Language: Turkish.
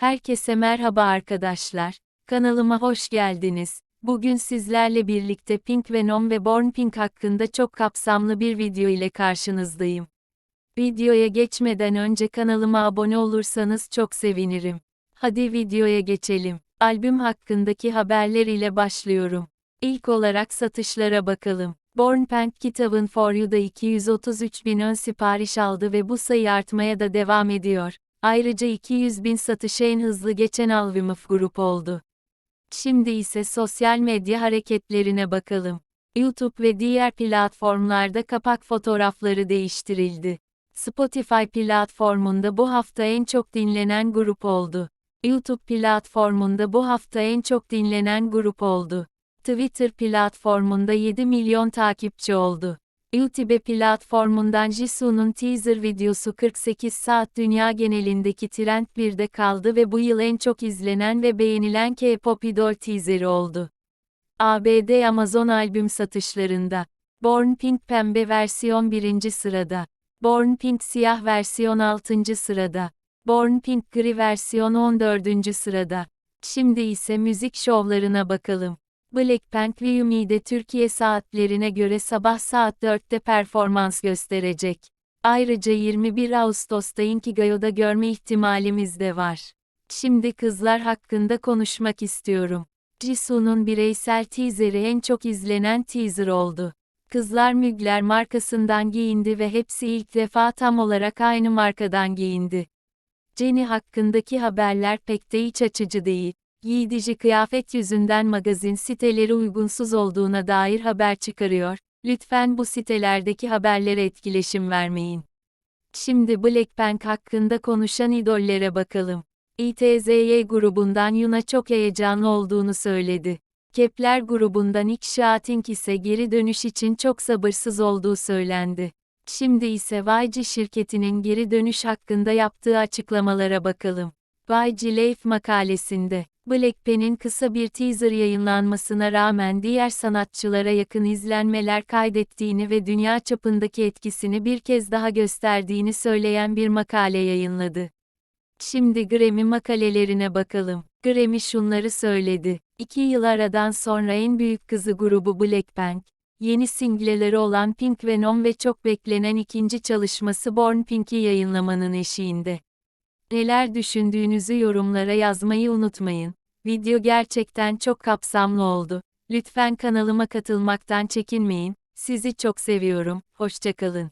Herkese merhaba arkadaşlar. Kanalıma hoş geldiniz. Bugün sizlerle birlikte Pink Venom ve Born Pink hakkında çok kapsamlı bir video ile karşınızdayım. Videoya geçmeden önce kanalıma abone olursanız çok sevinirim. Hadi videoya geçelim. Albüm hakkındaki haberler ile başlıyorum. İlk olarak satışlara bakalım. Born Pink kitabın For You'da 233 bin ön sipariş aldı ve bu sayı artmaya da devam ediyor. Ayrıca 200 bin satışı en hızlı geçen albüm grup oldu. Şimdi ise sosyal medya hareketlerine bakalım. YouTube ve diğer platformlarda kapak fotoğrafları değiştirildi. Spotify platformunda bu hafta en çok dinlenen grup oldu. YouTube platformunda bu hafta en çok dinlenen grup oldu. Twitter platformunda 7 milyon takipçi oldu. YouTube platformundan Jisoo'nun teaser videosu 48 saat dünya genelindeki trend 1'de kaldı ve bu yıl en çok izlenen ve beğenilen K-pop idol teaserı oldu. ABD Amazon albüm satışlarında Born Pink pembe versiyon 1. sırada. Born Pink siyah versiyon 6. sırada. Born Pink gri versiyon 14. sırada. Şimdi ise müzik şovlarına bakalım. Blackpink ve Yumi de Türkiye saatlerine göre sabah saat 4'te performans gösterecek. Ayrıca 21 Ağustos'ta Inkigayo'da görme ihtimalimiz de var. Şimdi kızlar hakkında konuşmak istiyorum. Jisoo'nun bireysel teaser'i en çok izlenen teaser oldu. Kızlar Mügler markasından giyindi ve hepsi ilk defa tam olarak aynı markadan giyindi. Jennie hakkındaki haberler pek de iç açıcı değil. Giydici kıyafet yüzünden magazin siteleri uygunsuz olduğuna dair haber çıkarıyor. Lütfen bu sitelerdeki haberlere etkileşim vermeyin. Şimdi Blackpink hakkında konuşan idollere bakalım. ITZY grubundan Yuna çok heyecanlı olduğunu söyledi. Kepler grubundan Nick Shating ise geri dönüş için çok sabırsız olduğu söylendi. Şimdi ise YG şirketinin geri dönüş hakkında yaptığı açıklamalara bakalım. YG Life makalesinde, Blackpink'in kısa bir teaser yayınlanmasına rağmen diğer sanatçılara yakın izlenmeler kaydettiğini ve dünya çapındaki etkisini bir kez daha gösterdiğini söyleyen bir makale yayınladı. Şimdi Grammy makalelerine bakalım. Grammy şunları söyledi. İki yıl aradan sonra en büyük kızı grubu Blackpink, yeni singleleri olan Pink Venom ve çok beklenen ikinci çalışması Born Pink'i yayınlamanın eşiğinde. Neler düşündüğünüzü yorumlara yazmayı unutmayın. Video gerçekten çok kapsamlı oldu. Lütfen kanalıma katılmaktan çekinmeyin. Sizi çok seviyorum. Hoşçakalın.